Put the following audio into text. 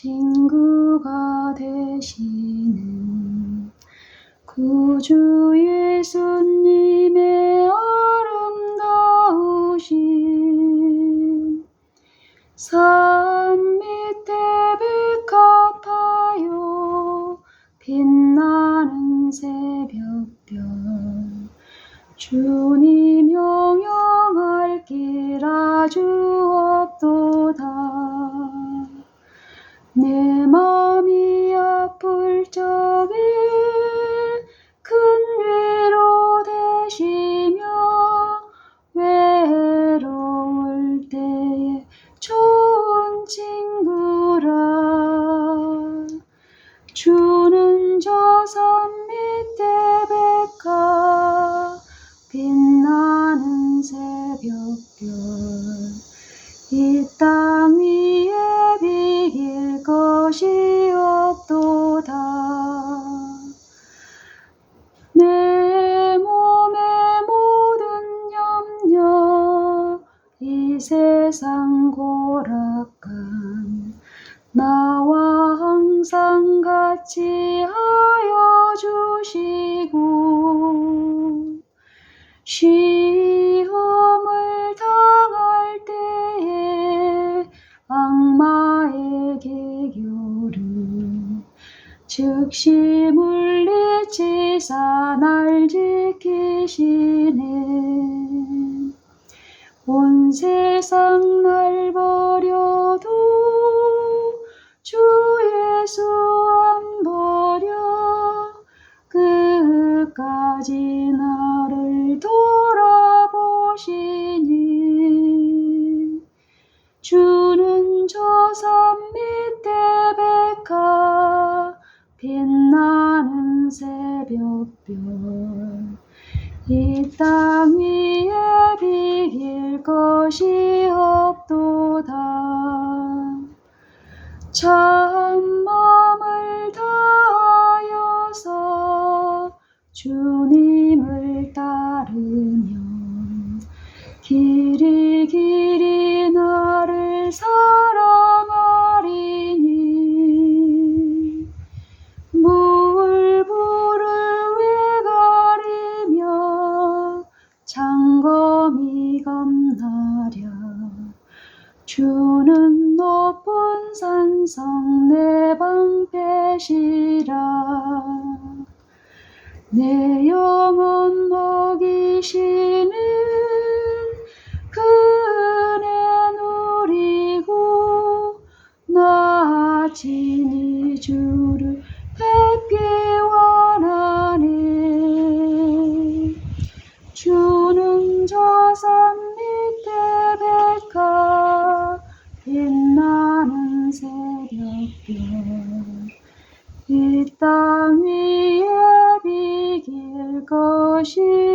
친구가 되시는 구주 예수님의 아름다우신 산 밑에 불갚아요 빛나는 새벽별. 주님 영영할 길 아주 없도다 주는 저 산 밑에 백화 빛나는 새벽별 이 땅 위에 비길 것이 없도다. 내 몸의 모든 염려 이 세상 고락감 나와 항상 같이 하여 주시고 시험을 당할 때에 악마에게 교를 즉시 물리치사 날 지키시네. 온 세상 날버 끝까지 나를 돌아보시니 주는 저 산 밑에 백화 빛나는 새벽별. 이 땅 위에 비길 것이 없도다. 참 주는 높은 산성 내 방패시라. 내 영혼 먹이시는 그 은혜 누리고 나 진히 주를 뵙기 원하네. 주는 저산밑 땅 위에 비길 것이